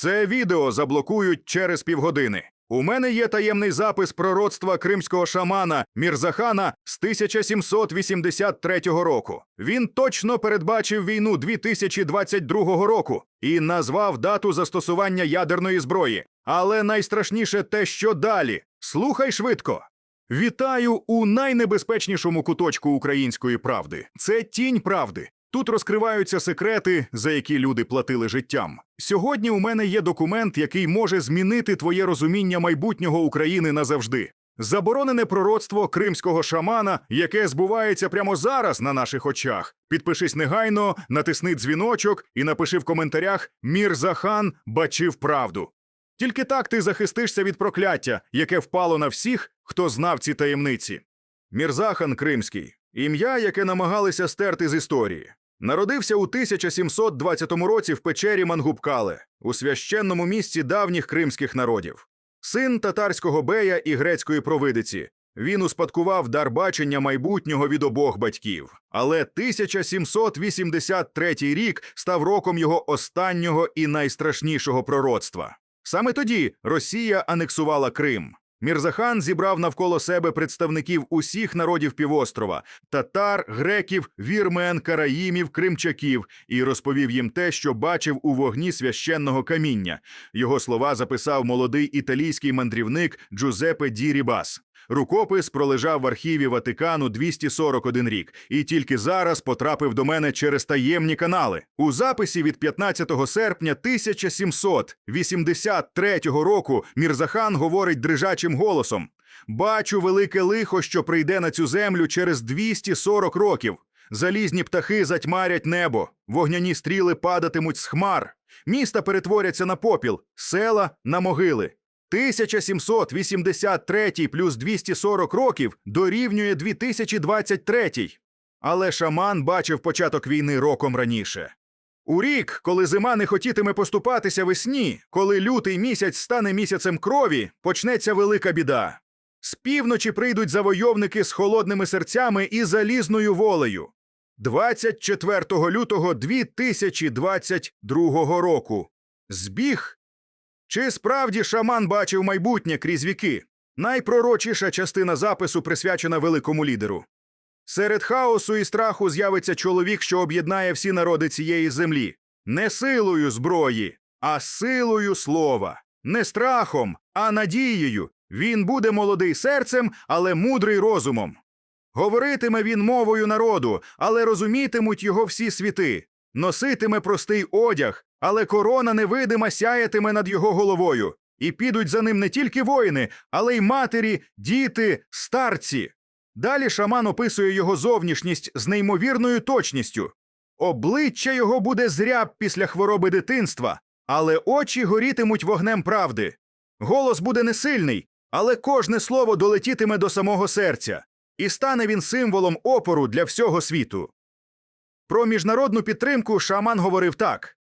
Це відео заблокують через півгодини. У мене є таємний запис пророцтва кримського шамана Мірзахана з 1783 року. Він точно передбачив війну 2022 року і назвав дату застосування ядерної зброї. Але найстрашніше те, що далі. Слухай швидко. Вітаю у найнебезпечнішому куточку української правди. Це тінь правди. Тут розкриваються секрети, за які люди платили життям. Сьогодні у мене є документ, який може змінити твоє розуміння майбутнього України назавжди. Заборонене пророцтво кримського шамана, яке збувається прямо зараз на наших очах. Підпишись негайно, натисни дзвіночок і напиши в коментарях Мірзахан бачив правду. Тільки так ти захистишся від прокляття, яке впало на всіх, хто знав ці таємниці. Мірзахан Кримський ім'я, яке намагалися стерти з історії. Народився у 1720 році в печері Мангубкале, у священному місці давніх кримських народів. Син татарського бея і грецької провидиці. Він успадкував дар бачення майбутнього від обох батьків. Але 1783 рік став роком його останнього і найстрашнішого пророцтва. Саме тоді Росія анексувала Крим. Мірзахан зібрав навколо себе представників усіх народів півострова татар, греків, вірмен, караїмів, кримчаків і розповів їм те, що бачив у вогні священного каміння. Його слова записав молодий італійський мандрівник Джузепе Ді Рібас. Рукопис пролежав в архіві Ватикану 241 рік, і тільки зараз потрапив до мене через таємні канали. У записі від 15 серпня 1783 року Мірзахан говорить дрижачим голосом: Бачу велике лихо, що прийде на цю землю через 240 років. Залізні птахи затьмарять небо, вогняні стріли падатимуть з хмар, міста перетворяться на попіл, села на могили. 1783 плюс 240 років дорівнює 2023. Але шаман бачив початок війни роком раніше. У рік, коли зима не хотітиме поступатися весні, коли лютий місяць стане місяцем крові, почнеться велика біда. З півночі прийдуть завойовники з холодними серцями і залізною волею. 24 лютого 2022 року. Збіг чи справді шаман бачив майбутнє крізь віки? Найпророчіша частина запису присвячена великому лідеру. Серед хаосу і страху з'явиться чоловік, що об'єднає всі народи цієї землі. Не силою зброї, а силою слова. Не страхом, а надією. Він буде молодий серцем, але мудрий розумом. Говоритиме він мовою народу, але розумітимуть його всі світи. Носитиме простий одяг, але корона невидима сяятиме над його головою, і підуть за ним не тільки воїни, але й матері, діти, старці. Далі шаман описує його зовнішність з неймовірною точністю. Обличчя його буде зряб після хвороби дитинства, але очі горітимуть вогнем правди. Голос буде не сильний, але кожне слово долетітиме до самого серця, і стане він символом опору для всього світу. Про міжнародну підтримку шаман говорив так.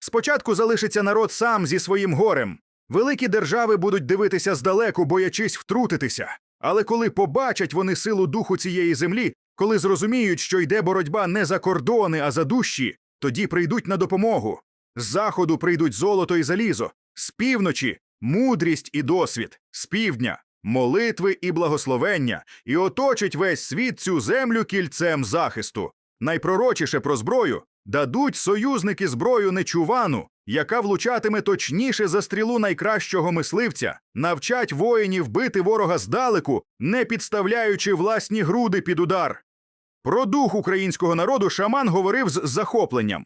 Спочатку залишиться народ сам зі своїм горем. Великі держави будуть дивитися здалеку, боячись втрутитися. Але коли побачать вони силу духу цієї землі, коли зрозуміють, що йде боротьба не за кордони, а за душі, тоді прийдуть на допомогу. З заходу прийдуть золото і залізо, з півночі мудрість і досвід, з півдня молитви і благословення, і оточить весь світ цю землю кільцем захисту. Найпророчіше про зброю дадуть союзники зброю нечувану, яка влучатиме точніше за стрілу найкращого мисливця, навчать воїнів бити ворога здалеку, не підставляючи власні груди під удар. Про дух українського народу шаман говорив з захопленням.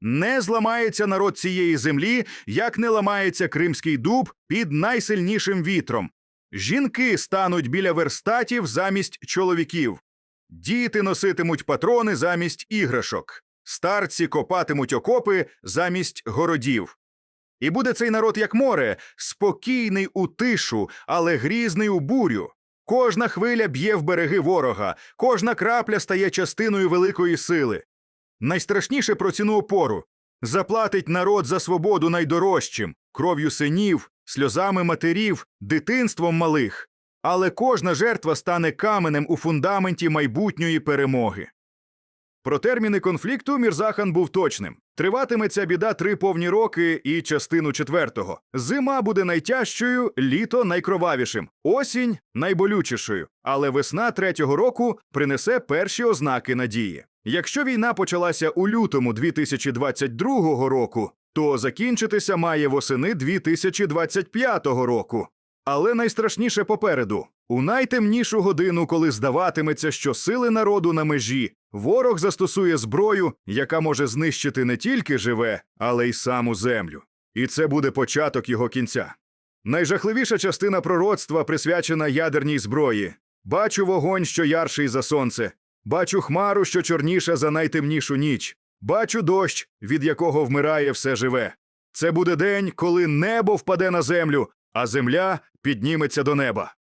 Не зламається народ цієї землі, як не ламається кримський дуб під найсильнішим вітром. Жінки стануть біля верстатів замість чоловіків. Діти носитимуть патрони замість іграшок, старці копатимуть окопи замість городів. І буде цей народ як море, спокійний у тишу, але грізний у бурю. Кожна хвиля б'є в береги ворога, кожна крапля стає частиною великої сили. Найстрашніше про ціну опору заплатить народ за свободу найдорожчим, кров'ю синів, сльозами матерів, дитинством малих. Але кожна жертва стане каменем у фундаменті майбутньої перемоги. Про терміни конфлікту Мірзахан був точним. Триватиме ця біда три повні роки і частину четвертого. Зима буде найтяжчою, літо найкровавішим, осінь найболючішою. Але весна третього року принесе перші ознаки надії. Якщо війна почалася у лютому 2022 року, то закінчитися має восени 2025 року. Але найстрашніше попереду у найтемнішу годину, коли здаватиметься, що сили народу на межі, ворог застосує зброю, яка може знищити не тільки живе, але й саму землю. І це буде початок його кінця. Найжахливіша частина пророцтва присвячена ядерній зброї. Бачу вогонь, що ярший за сонце, бачу хмару, що чорніша за найтемнішу ніч, бачу дощ, від якого вмирає все живе. Це буде день, коли небо впаде на землю, а земля підніметься до неба.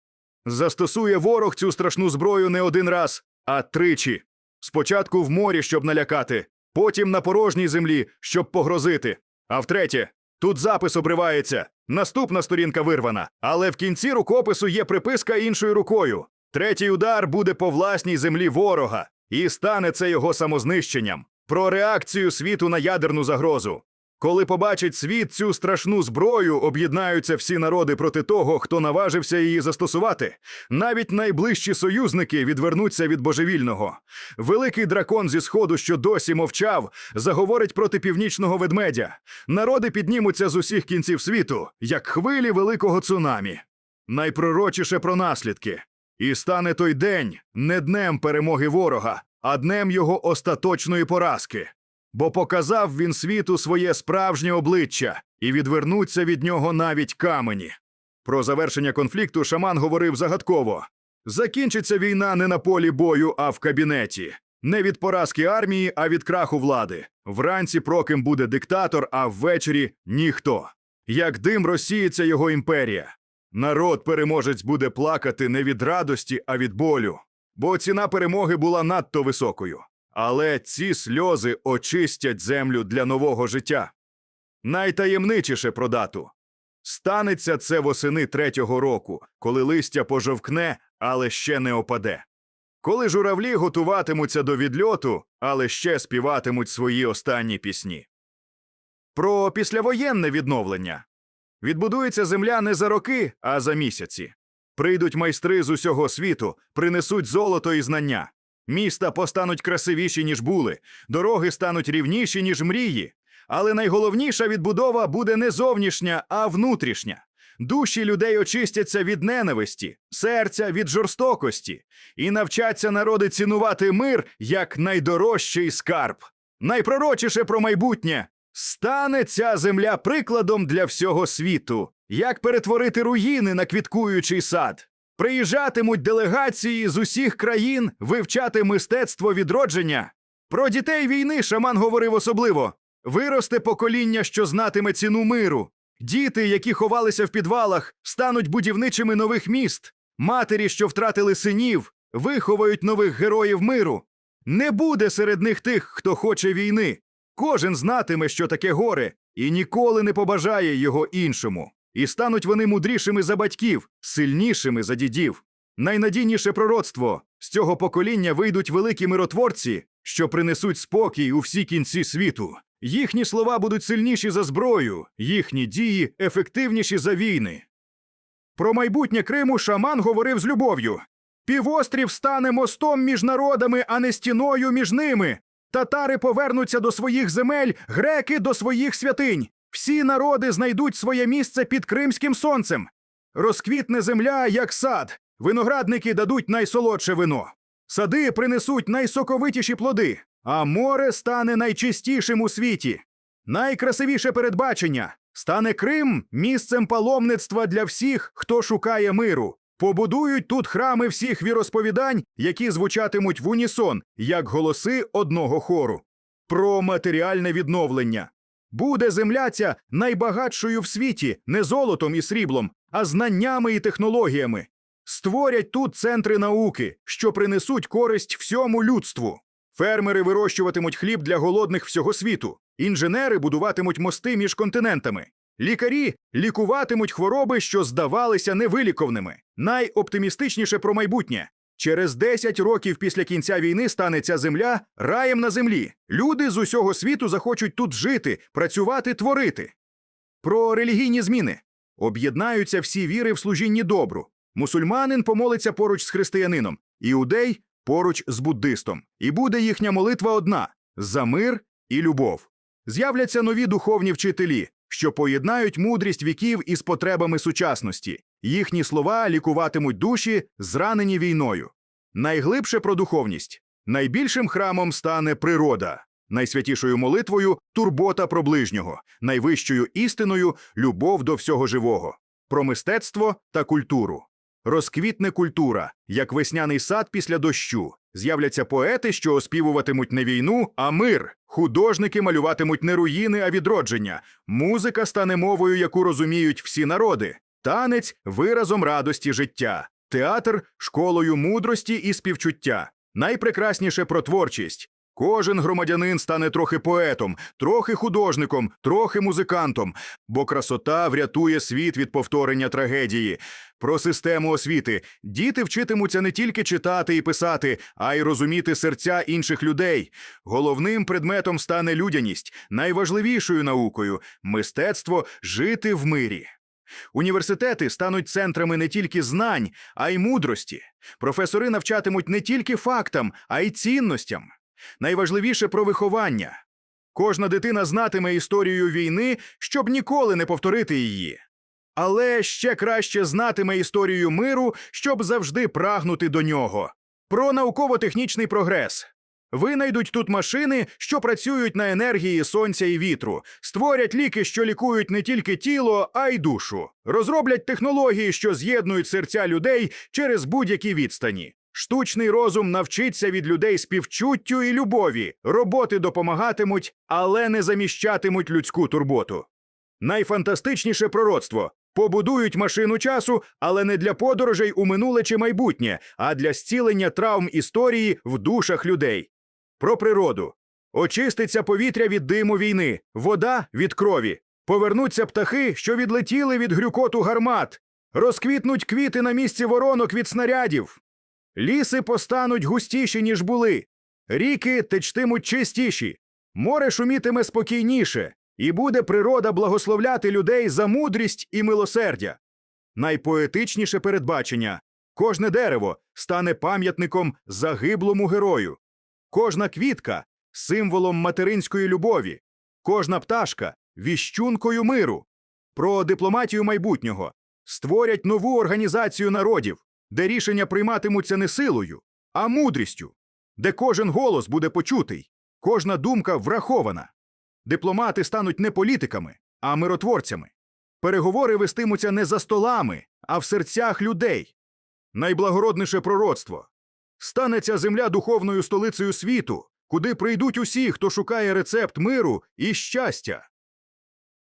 Застосує ворог цю страшну зброю не один раз, а тричі. Спочатку в морі, щоб налякати, потім на порожній землі, щоб погрозити. А втретє, тут запис обривається. Наступна сторінка вирвана, але в кінці рукопису є приписка іншою рукою. Третій удар буде по власній землі ворога, і стане це його самознищенням. Про реакцію світу на ядерну загрозу. Коли побачить світ цю страшну зброю, об'єднаються всі народи проти того, хто наважився її застосувати. Навіть найближчі союзники відвернуться від божевільного. Великий дракон зі сходу, що досі мовчав, заговорить проти північного ведмедя. Народи піднімуться з усіх кінців світу, як хвилі великого цунамі. Найпророчіше про наслідки. І стане той день не днем перемоги ворога, а днем його остаточної поразки. Бо показав він світу своє справжнє обличчя, і відвернуться від нього навіть камені. Про завершення конфлікту шаман говорив загадково: закінчиться війна не на полі бою, а в кабінеті. Не від поразки армії, а від краху влади. Вранці проким буде диктатор, а ввечері ніхто. Як дим розсіється його імперія. Народ переможець буде плакати не від радості, а від болю. Бо ціна перемоги була надто високою. Але ці сльози очистять землю для нового життя. Найтаємничіше про дату. Станеться це восени третього року, коли листя пожовкне, але ще не опаде. Коли журавлі готуватимуться до відльоту, але ще співатимуть свої останні пісні. Про післявоєнне відновлення. Відбудується земля не за роки, а за місяці. Прийдуть майстри з усього світу, принесуть золото і знання. Міста постануть красивіші, ніж були, дороги стануть рівніші, ніж мрії. Але найголовніша відбудова буде не зовнішня, а внутрішня. Душі людей очистяться від ненависті, серця від жорстокості, і навчаться народи цінувати мир як найдорожчий скарб. Найпророчіше про майбутнє стане ця земля прикладом для всього світу, як перетворити руїни на квіткуючий сад. Приїжджатимуть делегації з усіх країн вивчати мистецтво відродження. Про дітей війни шаман говорив особливо: виросте покоління, що знатиме ціну миру. Діти, які ховалися в підвалах, стануть будівничими нових міст. Матері, що втратили синів, виховають нових героїв миру. Не буде серед них тих, хто хоче війни. Кожен знатиме, що таке горе, і ніколи не побажає його іншому. І стануть вони мудрішими за батьків, сильнішими за дідів. Найнадійніше пророцтво з цього покоління вийдуть великі миротворці, що принесуть спокій у всі кінці світу. Їхні слова будуть сильніші за зброю, їхні дії ефективніші за війни. Про майбутнє Криму шаман говорив з любов'ю. Півострів стане мостом між народами, а не стіною між ними. Татари повернуться до своїх земель, греки до своїх святинь. Всі народи знайдуть своє місце під кримським сонцем. Розквітне земля, як сад, виноградники дадуть найсолодше вино. Сади принесуть найсоковитіші плоди, а море стане найчистішим у світі. Найкрасивіше передбачення стане Крим місцем паломництва для всіх, хто шукає миру. Побудують тут храми всіх віросповідань, які звучатимуть в унісон, як голоси одного хору. Про матеріальне відновлення. Буде земля ця найбагатшою в світі не золотом і сріблом, а знаннями і технологіями. Створять тут центри науки, що принесуть користь всьому людству. Фермери вирощуватимуть хліб для голодних всього світу, інженери будуватимуть мости між континентами. Лікарі лікуватимуть хвороби, що здавалися невиліковними. Найоптимістичніше про майбутнє. Через 10 років після кінця війни стане ця земля раєм на землі. Люди з усього світу захочуть тут жити, працювати, творити. Про релігійні зміни. Об'єднаються всі віри в служінні добру. Мусульманин помолиться поруч з християнином, іудей поруч з буддистом. І буде їхня молитва одна за мир і любов. З'являться нові духовні вчителі, що поєднають мудрість віків із потребами сучасності. Їхні слова лікуватимуть душі, зранені війною. Найглибше про духовність. Найбільшим храмом стане природа, найсвятішою молитвою турбота про ближнього, найвищою істиною любов до всього живого, про мистецтво та культуру. Розквітне культура, як весняний сад після дощу. З'являться поети, що оспівуватимуть не війну, а мир. Художники малюватимуть не руїни, а відродження. Музика стане мовою, яку розуміють всі народи. Танець виразом радості життя. Театр школою мудрості і співчуття. Найпрекрасніше про творчість. Кожен громадянин стане трохи поетом, трохи художником, трохи музикантом, бо красота врятує світ від повторення трагедії. Про систему освіти діти вчитимуться не тільки читати і писати, а й розуміти серця інших людей. Головним предметом стане людяність, найважливішою наукою мистецтво жити в мирі. Університети стануть центрами не тільки знань, а й мудрості. Професори навчатимуть не тільки фактам, а й цінностям. Найважливіше про виховання. Кожна дитина знатиме історію війни, щоб ніколи не повторити її. Але ще краще знатиме історію миру, щоб завжди прагнути до нього. Про науково-технічний прогрес. Винайдуть тут машини, що працюють на енергії сонця і вітру, створять ліки, що лікують не тільки тіло, а й душу, розроблять технології, що з'єднують серця людей через будь-які відстані. Штучний розум навчиться від людей співчуттю і любові, роботи допомагатимуть, але не заміщатимуть людську турботу. Найфантастичніше пророцтво побудують машину часу, але не для подорожей у минуле чи майбутнє, а для зцілення травм історії в душах людей. Про природу. Очиститься повітря від диму війни, вода від крові, повернуться птахи, що відлетіли від грюкоту гармат, розквітнуть квіти на місці воронок від снарядів. Ліси постануть густіші, ніж були, ріки течтимуть чистіші, море шумітиме спокійніше, і буде природа благословляти людей за мудрість і милосердя. Найпоетичніше передбачення. Кожне дерево стане пам'ятником загиблому герою, кожна квітка символом материнської любові, кожна пташка віщункою миру. Про дипломатію майбутнього створять нову організацію народів, де рішення прийматимуться не силою, а мудрістю, де кожен голос буде почутий, кожна думка врахована. Дипломати стануть не політиками, а миротворцями. Переговори вестимуться не за столами, а в серцях людей. Найблагородніше пророцтво стане ця земля духовною столицею світу, куди прийдуть усі, хто шукає рецепт миру і щастя.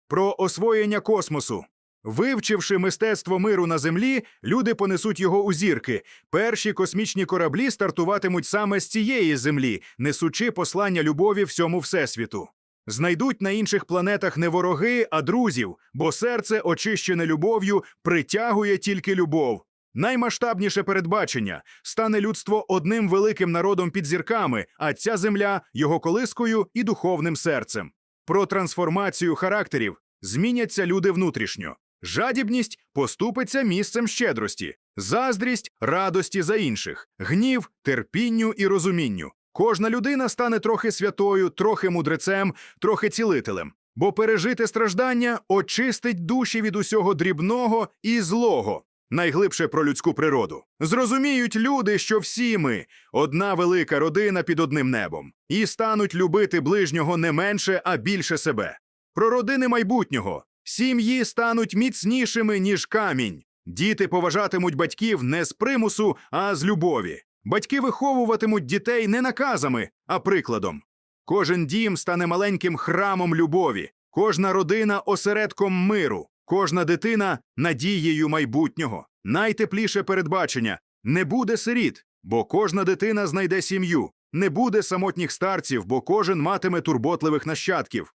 Про освоєння космосу. Вивчивши мистецтво миру на землі, люди понесуть його у зірки. Перші космічні кораблі стартуватимуть саме з цієї землі, несучи послання любові всьому всесвіту. Знайдуть на інших планетах не вороги, а друзів, бо серце, очищене любов'ю, притягує тільки любов. Наймасштабніше передбачення стане людство одним великим народом під зірками, а ця земля його колискою і духовним серцем. Про трансформацію характерів зміняться люди внутрішньо. Жадібність поступиться місцем щедрості, заздрість радості за інших, гнів, терпінню і розумінню. Кожна людина стане трохи святою, трохи мудрецем, трохи цілителем, бо пережити страждання очистить душі від усього дрібного і злого. Найглибше про людську природу. Зрозуміють люди, що всі ми одна велика родина під одним небом, і стануть любити ближнього не менше, а більше себе. Про родини майбутнього. Сім'ї стануть міцнішими, ніж камінь. Діти поважатимуть батьків не з примусу, а з любові. Батьки виховуватимуть дітей не наказами, а прикладом. Кожен дім стане маленьким храмом любові, кожна родина осередком миру, кожна дитина надією майбутнього. Найтепліше передбачення не буде сиріт, бо кожна дитина знайде сім'ю, не буде самотніх старців, бо кожен матиме турботливих нащадків.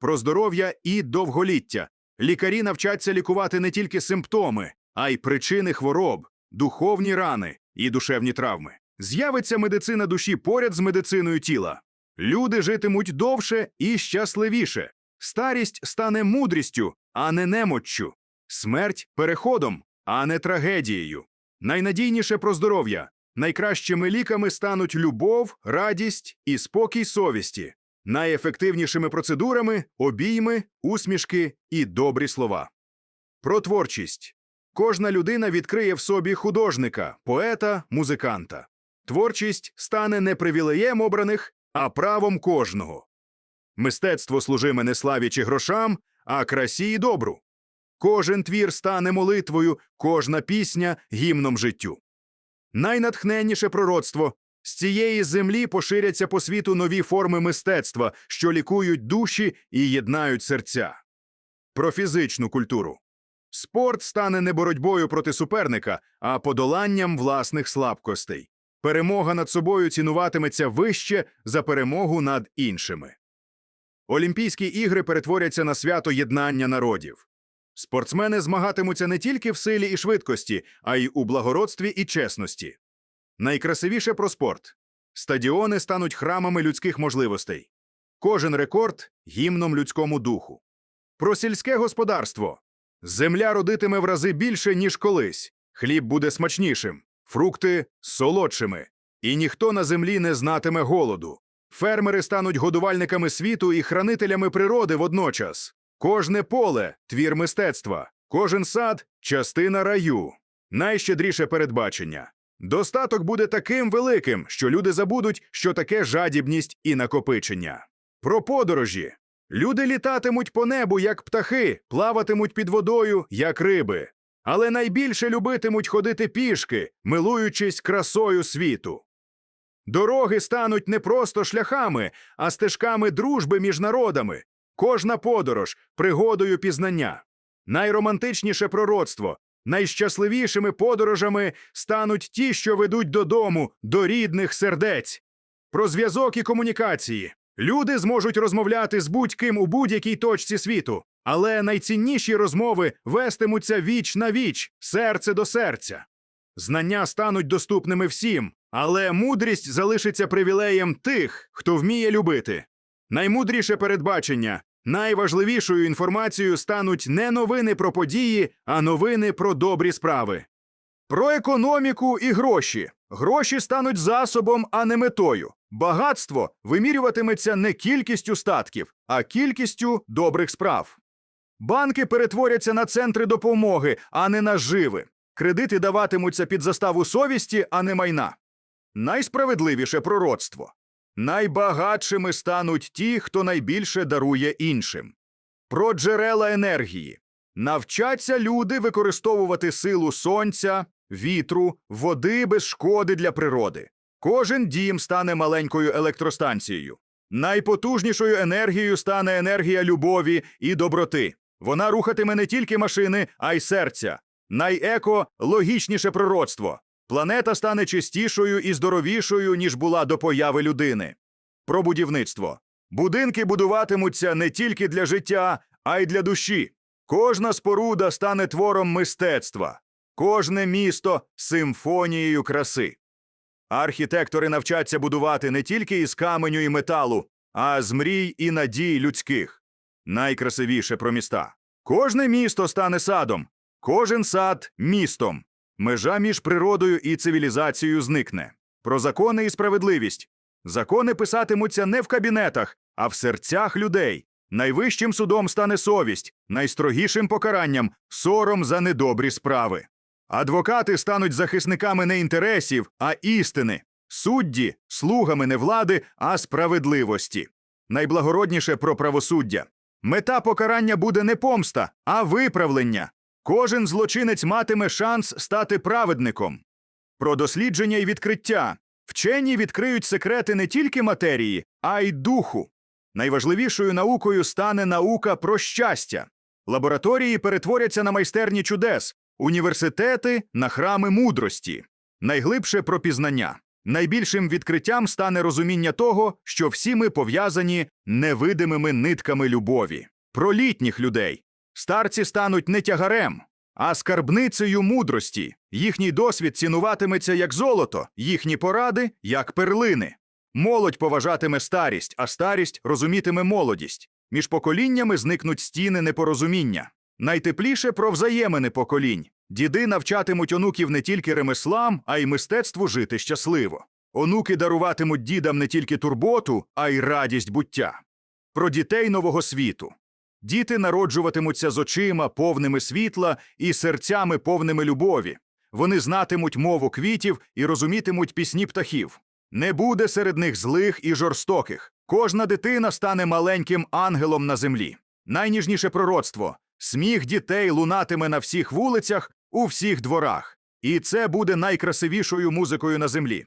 Про здоров'я і довголіття. Лікарі навчаться лікувати не тільки симптоми, а й причини хвороб, духовні рани і душевні травми. З'явиться медицина душі поряд з медициною тіла. Люди житимуть довше і щасливіше. Старість стане мудрістю, а не немоччю. Смерть переходом, а не трагедією. Найнадійніше про здоров'я. Найкращими ліками стануть любов, радість і спокій совісті. Найефективнішими процедурами обійми, усмішки і добрі слова. Про творчість. Кожна людина відкриє в собі художника, поета, музиканта. Творчість стане не привілеєм обраних, а правом кожного. Мистецтво служиме не славі чи грошам, а красі і добру. Кожен твір стане молитвою, кожна пісня гімном життю. Найнатхненніше пророцтво з цієї землі поширяться по світу нові форми мистецтва, що лікують душі і єднають серця. Про фізичну культуру. Спорт стане не боротьбою проти суперника, а подоланням власних слабкостей. Перемога над собою цінуватиметься вище за перемогу над іншими. Олімпійські ігри перетворяться на свято єднання народів. Спортсмени змагатимуться не тільки в силі і швидкості, а й у благородстві і чесності. Найкрасивіше про спорт стадіони стануть храмами людських можливостей. Кожен рекорд гімном людському духу. Про сільське господарство земля родитиме в рази більше, ніж колись. Хліб буде смачнішим, фрукти солодшими, і ніхто на землі не знатиме голоду. Фермери стануть годувальниками світу і хранителями природи водночас. Кожне поле твір мистецтва, кожен сад частина раю. Найщедріше передбачення. Достаток буде таким великим, що люди забудуть, що таке жадібність і накопичення. Про подорожі. Люди літатимуть по небу, як птахи, плаватимуть під водою, як риби. Але найбільше любитимуть ходити пішки, милуючись красою світу. Дороги стануть не просто шляхами, а стежками дружби між народами. Кожна подорож пригодою пізнання. Найромантичніше пророцтво, найщасливішими подорожами стануть ті, що ведуть додому, до рідних сердець. Про зв'язок і комунікації. Люди зможуть розмовляти з будь-ким у будь-якій точці світу, але найцінніші розмови вестимуться віч на віч, серце до серця. Знання стануть доступними всім, але мудрість залишиться привілеєм тих, хто вміє любити. Наймудріше передбачення, найважливішою інформацією стануть не новини про події, а новини про добрі справи. Про економіку і гроші. Гроші стануть засобом, а не метою. Багатство вимірюватиметься не кількістю статків, а кількістю добрих справ. Банки перетворяться на центри допомоги, а не на живи. Кредити даватимуться під заставу совісті, а не майна. Найсправедливіше пророцтво. Найбагатшими стануть ті, хто найбільше дарує іншим. Про джерела енергії. Навчаться люди використовувати силу сонця, вітру, води без шкоди для природи. Кожен дім стане маленькою електростанцією. Найпотужнішою енергією стане енергія любові і доброти. Вона рухатиме не тільки машини, а й серця. Найеко логічніше пророцтво. Планета стане чистішою і здоровішою, ніж була до появи людини. Про будівництво. Будинки будуватимуться не тільки для життя, а й для душі. Кожна споруда стане твором мистецтва, кожне місто симфонією краси. Архітектори навчаться будувати не тільки із каменю і металу, а з мрій і надій людських. Найкрасивіше про міста. Кожне місто стане садом, кожен сад містом. Межа між природою і цивілізацією зникне. Про закони і справедливість. Закони писатимуться не в кабінетах, а в серцях людей. Найвищим судом стане совість, найстрогішим покаранням сором за недобрі справи. Адвокати стануть захисниками не інтересів, а істини, судді слугами не влади, а справедливості. Найблагородніше про правосуддя. Мета покарання буде не помста, а виправлення. Кожен злочинець матиме шанс стати праведником. Про дослідження і відкриття. Вчені відкриють секрети не тільки матерії, а й духу. Найважливішою наукою стане наука про щастя. Лабораторії перетворяться на майстерні чудес, університети на храми мудрості. Найглибше про пізнання. Найбільшим відкриттям стане розуміння того, що всі ми пов'язані невидимими нитками любові. Про літніх людей. Старці стануть не тягарем, а скарбницею мудрості. Їхній досвід цінуватиметься як золото, їхні поради як перлини. Молодь поважатиме старість, а старість розумітиме молодість. Між поколіннями зникнуть стіни непорозуміння. Найтепліше про взаємини поколінь. Діди навчатимуть онуків не тільки ремеслам, а й мистецтву жити щасливо. Онуки даруватимуть дідам не тільки турботу, а й радість буття. Про дітей нового світу. Діти народжуватимуться з очима, повними світла, і серцями повними любові. Вони знатимуть мову квітів і розумітимуть пісні птахів. Не буде серед них злих і жорстоких. Кожна дитина стане маленьким ангелом на землі. Найніжніше пророцтво сміх дітей лунатиме на всіх вулицях, у всіх дворах. І це буде найкрасивішою музикою на землі.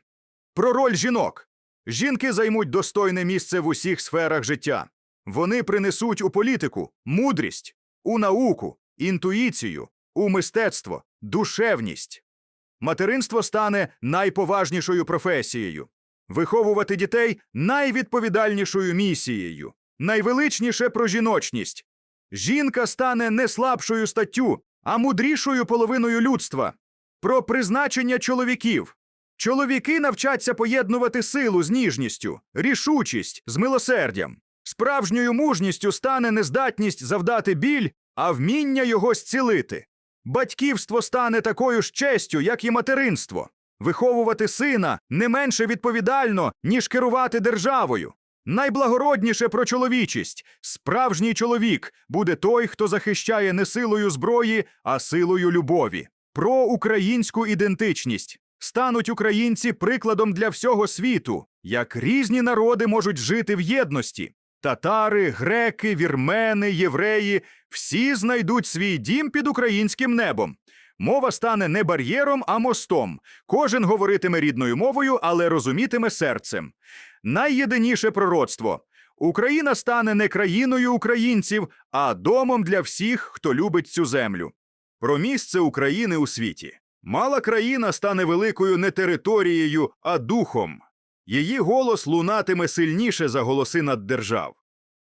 Про роль жінок. Жінки займуть достойне місце в усіх сферах життя. Вони принесуть у політику мудрість, у науку, інтуїцію, у мистецтво, душевність. Материнство стане найповажнішою професією. Виховувати дітей найвідповідальнішою місією. Найвеличніше про жіночність. Жінка стане не слабшою статтю, а мудрішою половиною людства. Про призначення чоловіків. Чоловіки навчаться поєднувати силу з ніжністю, рішучість з милосердям. Справжньою мужністю стане не здатність завдати біль, а вміння його зцілити. Батьківство стане такою ж честю, як і материнство. Виховувати сина не менше відповідально, ніж керувати державою. Найблагородніше про чоловічість справжній чоловік буде той, хто захищає не силою зброї, а силою любові. Про українську ідентичність стануть українці прикладом для всього світу, як різні народи можуть жити в єдності. Татари, греки, вірмени, євреї всі знайдуть свій дім під українським небом. Мова стане не бар'єром, а мостом. Кожен говоритиме рідною мовою, але розумітиме серцем. Найєдиніше пророцтво. Україна стане не країною українців, а домом для всіх, хто любить цю землю. Про місце України у світі. Мала країна стане великою не територією, а духом. Її голос лунатиме сильніше за голоси наддержав.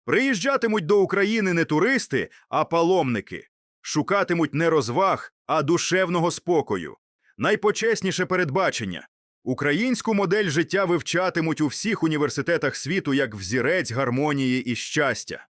Приїжджатимуть до України не туристи, а паломники. Шукатимуть не розваг, а душевного спокою. Найпочесніше передбачення. Українську модель життя вивчатимуть у всіх університетах світу як взірець гармонії і щастя.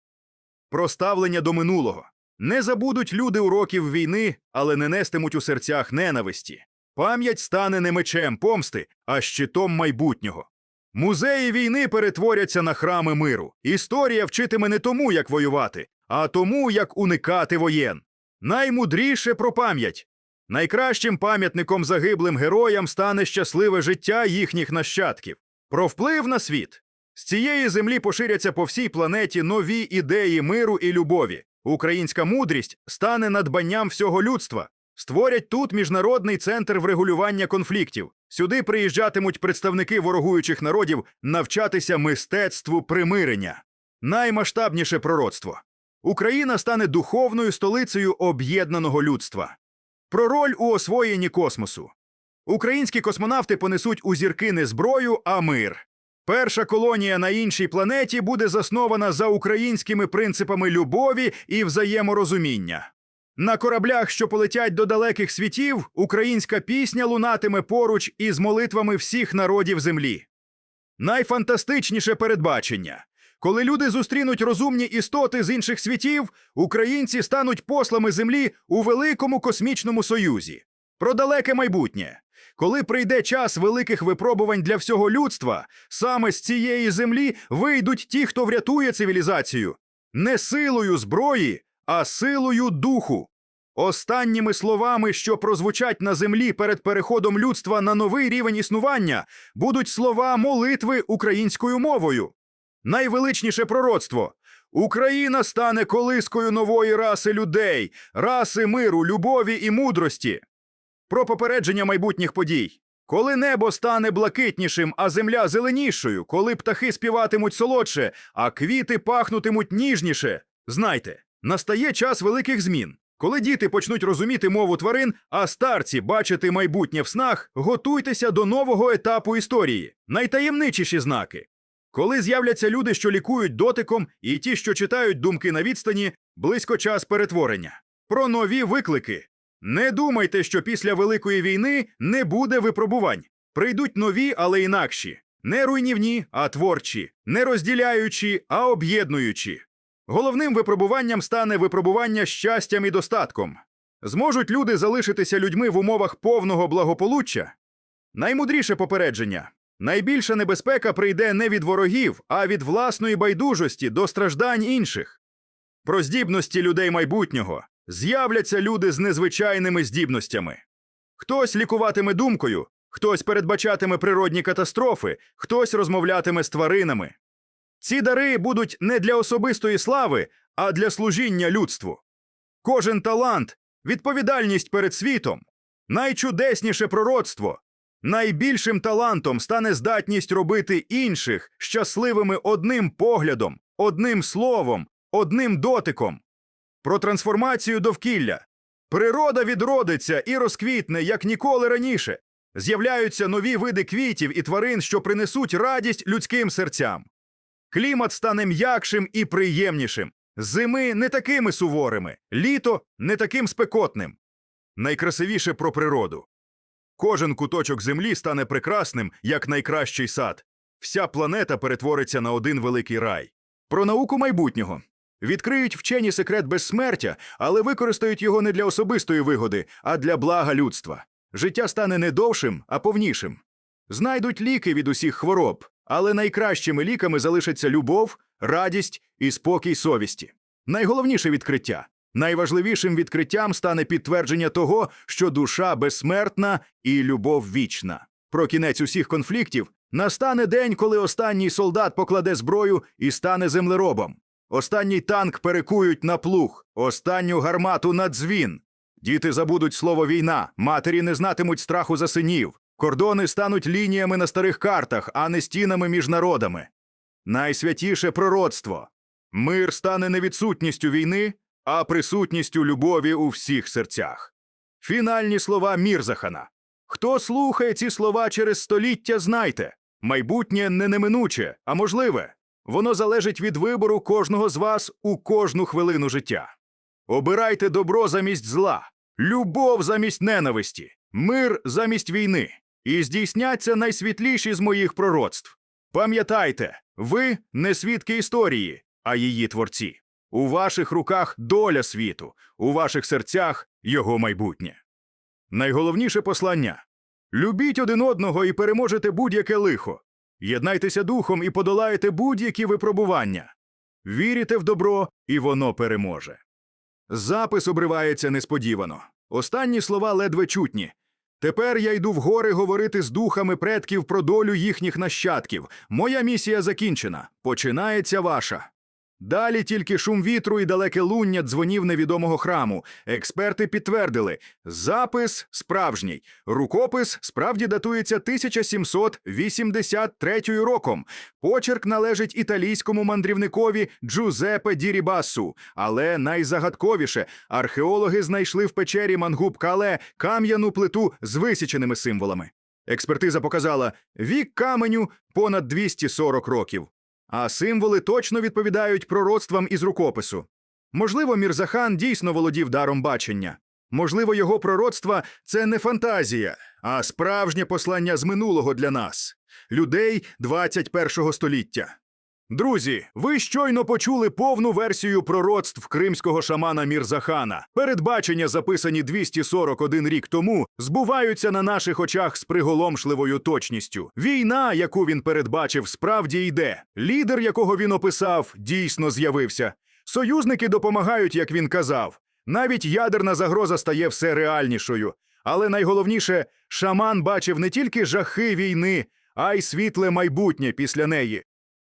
Про ставлення до минулого. Не забудуть люди уроків війни, але не нестимуть у серцях ненависті. Пам'ять стане не мечем помсти, а щитом майбутнього. Музеї війни перетворяться на храми миру. Історія вчитиме не тому, як воювати, а тому, як уникати воєн. Наймудріше про пам'ять. Найкращим пам'ятником загиблим героям стане щасливе життя їхніх нащадків. Про вплив на світ. З цієї землі поширяться по всій планеті нові ідеї миру і любові. Українська мудрість стане надбанням всього людства. Створять тут міжнародний центр врегулювання конфліктів. Сюди приїжджатимуть представники ворогуючих народів навчатися мистецтву примирення. Наймасштабніше пророцтво. Україна стане духовною столицею об'єднаного людства. Про роль у освоєнні космосу. Українські космонавти понесуть у зірки не зброю, а мир. Перша колонія на іншій планеті буде заснована за українськими принципами любові і взаєморозуміння. На кораблях, що полетять до далеких світів, українська пісня лунатиме поруч із молитвами всіх народів землі. Найфантастичніше передбачення. Коли люди зустрінуть розумні істоти з інших світів, українці стануть послами землі у великому космічному союзі. Про далеке майбутнє. Коли прийде час великих випробувань для всього людства, саме з цієї землі вийдуть ті, хто врятує цивілізацію, не силою зброї, а силою духу. Останніми словами, що прозвучать на землі перед переходом людства на новий рівень існування, будуть слова молитви українською мовою. Найвеличніше пророцтво. Україна стане колискою нової раси людей, раси миру, любові і мудрості. Про попередження майбутніх подій. Коли небо стане блакитнішим, а земля зеленішою, коли птахи співатимуть солодше, а квіти пахнутимуть ніжніше, знайте, настає час великих змін. Коли діти почнуть розуміти мову тварин, а старці бачити майбутнє в снах, готуйтеся до нового етапу історії. Найтаємничіші знаки. Коли з'являться люди, що лікують дотиком, і ті, що читають думки на відстані, близько час перетворення. Про нові виклики. Не думайте, що після Великої війни не буде випробувань. Прийдуть нові, але інакші. Не руйнівні, а творчі, не розділяючі, а об'єднуючі. Головним випробуванням стане випробування щастям і достатком. Зможуть люди залишитися людьми в умовах повного благополуччя? Наймудріше попередження. Найбільша небезпека прийде не від ворогів, а від власної байдужості до страждань інших. Про здібності людей майбутнього з'являться люди з незвичайними здібностями. Хтось лікуватиме думкою, хтось передбачатиме природні катастрофи, хтось розмовлятиме з тваринами. Ці дари будуть не для особистої слави, а для служіння людству. Кожен талант, відповідальність перед світом, найчудесніше пророцтво, найбільшим талантом стане здатність робити інших щасливими одним поглядом, одним словом, одним дотиком. Про трансформацію довкілля. Природа відродиться і розквітне, як ніколи раніше. З'являються нові види квітів і тварин, що принесуть радість людським серцям. Клімат стане м'якшим і приємнішим. Зими не такими суворими, літо не таким спекотним. Найкрасивіше про природу. Кожен куточок землі стане прекрасним, як найкращий сад. Вся планета перетвориться на один великий рай. Про науку майбутнього. Відкриють вчені секрет безсмертя, але використають його не для особистої вигоди, а для блага людства. Життя стане не довшим, а повнішим. Знайдуть ліки від усіх хвороб, але найкращими ліками залишаться любов, радість і спокій совісті. Найголовніше відкриття. Найважливішим відкриттям стане підтвердження того, що душа безсмертна і любов вічна. Про кінець усіх конфліктів настане день, коли останній солдат покладе зброю і стане землеробом. Останній танк перекують на плуг, останню гармату на дзвін. Діти забудуть слово війна, матері не знатимуть страху за синів, кордони стануть лініями на старих картах, а не стінами між народами. Найсвятіше пророцтво. Мир стане не відсутністю війни, а присутністю любові у всіх серцях. Фінальні слова Мірзахана. Хто слухає ці слова через століття, знайте майбутнє не неминуче, а можливе. Воно залежить від вибору кожного з вас у кожну хвилину життя. Обирайте добро замість зла, любов замість ненависті, мир замість війни, і здійсняться найсвітліші з моїх пророцтв. Пам'ятайте, ви не свідки історії, а її творці. У ваших руках доля світу, у ваших серцях його майбутнє. Найголовніше послання любіть один одного і переможете будь-яке лихо. Єднайтеся духом і подолаєте будь-які випробування. Вірите в добро, і воно переможе. Запис обривається несподівано. Останні слова ледве чутні. Тепер я йду в гори говорити з духами предків про долю їхніх нащадків. Моя місія закінчена. Починається ваша. Далі тільки шум вітру і далеке луння дзвонів невідомого храму. Експерти підтвердили, запис справжній. Рукопис справді датується 1783 роком. Почерк належить італійському мандрівникові Джузепе Дірібасу. Але найзагадковіше археологи знайшли в печері Мангуб-Кале кам'яну плиту з висіченими символами. Експертиза показала вік каменю понад 240 років. А символи точно відповідають пророцтвам із рукопису. Можливо, Мірзахан дійсно володів даром бачення. Можливо, його пророцтва це не фантазія, а справжнє послання з минулого для нас, людей 21 століття. Друзі, ви щойно почули повну версію пророцтв кримського шамана Мірзахана. Передбачення, записані 241 рік тому, збуваються на наших очах з приголомшливою точністю. Війна, яку він передбачив, справді йде. Лідер, якого він описав, дійсно з'явився. Союзники допомагають, як він казав. Навіть ядерна загроза стає все реальнішою. Але найголовніше, шаман бачив не тільки жахи війни, а й світле майбутнє після неї.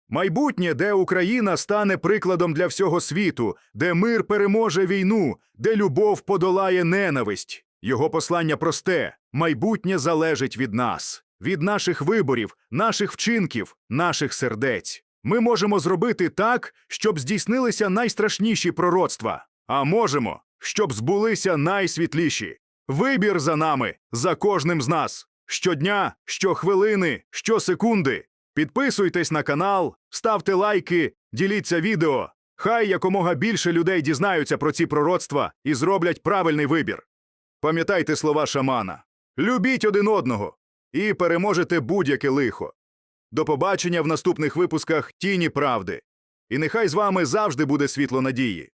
Майбутнє, де Україна стане прикладом для всього світу, де мир переможе війну, де любов подолає ненависть. Його послання просте: майбутнє залежить від нас, від наших виборів, наших вчинків, наших сердець. Ми можемо зробити так, щоб здійснилися найстрашніші пророцтва, а можемо, щоб збулися найсвітліші. Вибір за нами, за кожним з нас. Щодня, щохвилини, щосекунди. Підписуйтесь на канал, ставте лайки, діліться відео. Хай якомога більше людей дізнаються про ці пророцтва і зроблять правильний вибір. Пам'ятайте слова шамана. Любіть один одного і переможете будь-яке лихо. До побачення в наступних випусках Тіні Правди. І нехай з вами завжди буде світло надії.